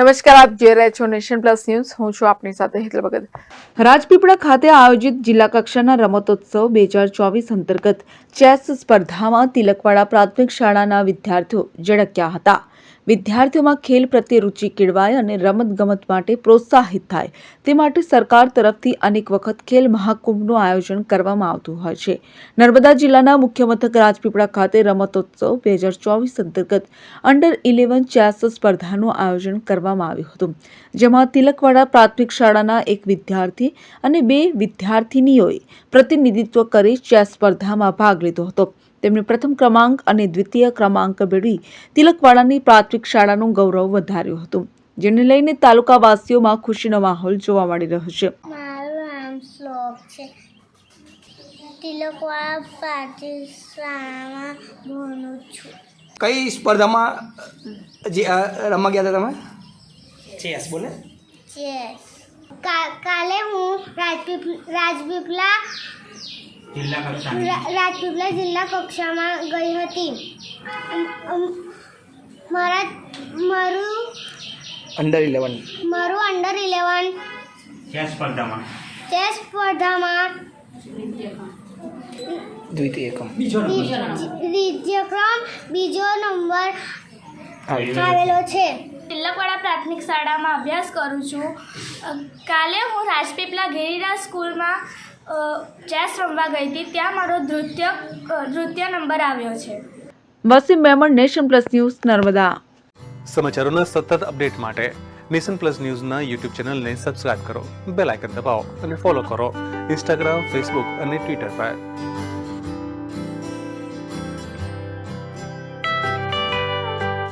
નમસ્કાર, આપ જે રહ્યા છો નેશન પ્લસ ન્યૂઝ. હું છું આપની સાથે હેતલ ભગત. રાજપીપળા ખાતે આયોજિત જિલ્લા કક્ષાના રમતોત્સવ બે હજાર ચોવીસ અંતર્ગત ચેસ સ્પર્ધામાં તિલકવાડા પ્રાથમિક શાળાના વિદ્યાર્થીઓ ઝળક્યા હતા. વિદ્યાર્થીઓમાં ખેલ પ્રત્યે રુચિ કેળવાય અને રમતગમત માટે પ્રોત્સાહિત થાય. તે માટે સરકાર તરફથી અનેક વખત ખેલ મહાકુંભનું આયોજન કરવામાં આવતું હોય છે. નર્મદા જિલ્લાના મુખ્ય મથક રાજપીપળા ખાતે રમતોત્સવ બે હજાર ચોવીસ અંતર્ગત અંડર ઇલેવન ચેસ સ્પર્ધાનું આયોજન કરવામાં આવ્યું હતું. જેમાં તિલકવાડા પ્રાથમિક શાળાના એક વિદ્યાર્થી અને બે વિદ્યાર્થિનીઓએ પ્રતિનિધિત્વ કરી ચેસ સ્પર્ધામાં ભાગ લીધો હતો. તેમણે પ્રથમ ક્રમાંક અને દ્વિતીય ક્રમાંક મેળવી તિલકવાડાની પ્રાથમિક શાળાનું ગૌરવ વધાર્યું હતું જેને લઈને તાલુકાવાસીઓમાં ખુશીનો માહોલ જોવા મળી રહ્યો છે. મારું નામ શ્લોક છે. તિલકવાળા પાઠશાળામાં ભણું છું. કઈ સ્પર્ધામાં જે રમવા ગયા હતા તમે? ચેસ બોલે? ચેસ. કા- કાલે હું રાજપીપ રાજપીપળા રા- રાજપીપળા જિલ્લા કક્ષામાં ગઈ હતી. મારા મારું અંડર ઇલેવન મારું અંડર ઇલેવન ચેસ સ્પર્ધામાં. ચેસ સ્પર્ધામાં દ્વિતીય ક્રમ દ્વિતીય ક્રમ બીજો નંબર આવેલો છે. તિલકવાડા પ્રાથમિક શાળામાં અભ્યાસ કરું છું. કાલે હું રાજપીપલા ગિરિરાજ સ્કૂલમાં ચેસ રમવા ગઈ હતી ત્યાં મારો નૃત્ય નૃત્ય નંબર આવ્યો છે. Wasim Memon nation plus news Narmada. સમાચારોના સતત અપડેટ માટે નેશન પ્લસ ન્યૂઝના યુટ્યુબ ચેનલને સબસ્ક્રાઇબ કરો બેલ આઇકન દબાવો અને ફોલો કરો ઇન્સ્ટાગ્રામ ફેસબુક અને ટ્વિટર પર.